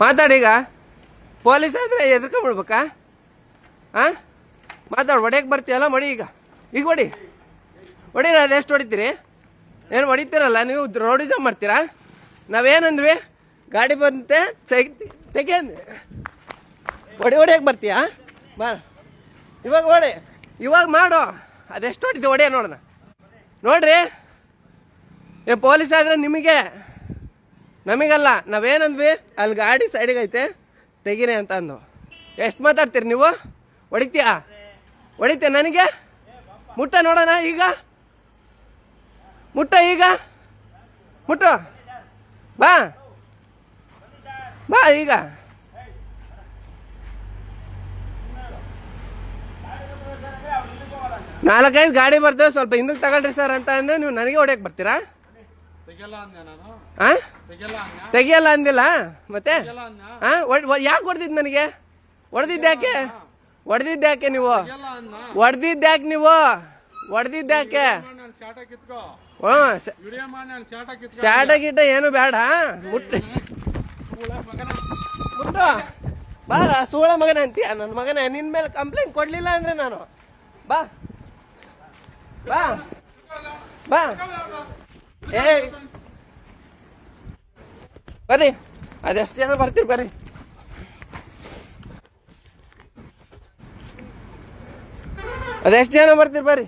ಮಾತಾಡೀಗ police ಆದರೆ ಎದ್ಕೊಂಬಿಡ್ಬೇಕಾ ಹಾಂ ಮಾತಾಡು ಹೊಡ್ಯಕ್ಕೆ ಬರ್ತೀಯಲ್ಲ ಮಡಿ ಈಗ. ಈಗ ಹೊಡಿ ಹೊಡೀರ ಅದೆಷ್ಟು ಹೊಡಿತೀರಿ? ಏನು ಹೊಡಿತೀರಲ್ಲ, ನೀವು ರೋಡ್ ರೋಡಿಸಮ್ ಮಾಡ್ತೀರಾ? ನಾವೇನಂದ್ವಿ? ಗಾಡಿ ಬಂತೆ, ಸೈ ತೆಗೆ ಅಂದ್ವಿ ಹೊಡಿ ಹೊಡಿಯಕ್ಕೆ ಬರ್ತೀಯಾ? ಬಾ. ಇವಾಗ ಹೊಡಿ ಇವಾಗ ಮಾಡು. ಅದೆಷ್ಟು ಹೊಡಿತೀವಿ ಹೊಡಿಯ ನೋಡೋಣ. ನೋಡ್ರಿ. ಏ, ಪೊಲೀಸ್ ಆದರೆ ನಿಮಗೆ ನಮಗಲ್ಲ, ನಾವೇನಂದ್ವಿ? ಅಲ್ಲಿ ಗಾಡಿ ಸೈಡಿಗೆ ಐತೆ, ತೆಗೀರಿ ಅಂತ ಅಂದು ಎಷ್ಟು ಮಾತಾಡ್ತೀರಿ ನೀವು? ಹೊಡಿತೀಯಾ? ಹೊಡಿತೀಯ ನನಗೆ? ಮುಟ್ಟ ನೋಡೋಣ ಈಗ? ಮುಟ್ಟ ಈಗ? ಮುಟ್ಟು? ಬಾ. ಬಾ ಈಗ. ನಾಲ್ಕೈದು ಗಾಡಿ ಬರ್ತೇವೆ, ಸ್ವಲ್ಪ ಹಿಂದಕ್ಕೆ ತಗೊಳ್ರಿ ಸರ್ ಅಂತ ಅಂದರೆ ನೀವು ನನಗೆ ಹೊಡ್ಯಕ್ಕೆ ಬರ್ತೀರಾ? ತೆಗಿಯಲ್ಲ ಅಂದಿಲ್ಲ? ಮತ್ತೆ? ಹಾಂ ಯಾಕೆ ಹೊಡೆದಿದ್ದು ನನಗೆ? ನೀವು? ಯಾಕೆ ನೀವು? ಹೊಡೆದಿದ್ದ ಯಾಕೆ? ಹ್ಞೂ ವಿಡಿಯೋ ಮಾಡಿ ನಾನು ಶಾಟ ಕಿತ್ಕೋ. ಶಾಟ ಗೀಟ ಏನು ಬೇಡ ಮುಟ್ಟು. ಬಾರ ಸೂಳ ಮಗನ ಅಂತೀಯ? ನನ್ನ ಮಗನ ನಿನ್ನ ಮೇಲೆ ಕಂಪ್ಲೇಂಟ್ ಕೊಡಲಿಲ್ಲ ಅಂದರೆ ನಾನು. ಬಾ. ಬಾ. ಬಾ. ಏ ಬರ್ರಿ. ಅದೆಷ್ಟು ಜನ ಬರ್ತೀರಿ ಬರ್ರಿ. ಅದೆಷ್ಟು ಜನ ಬರ್ತೀರಿ ಬರ್ರಿ.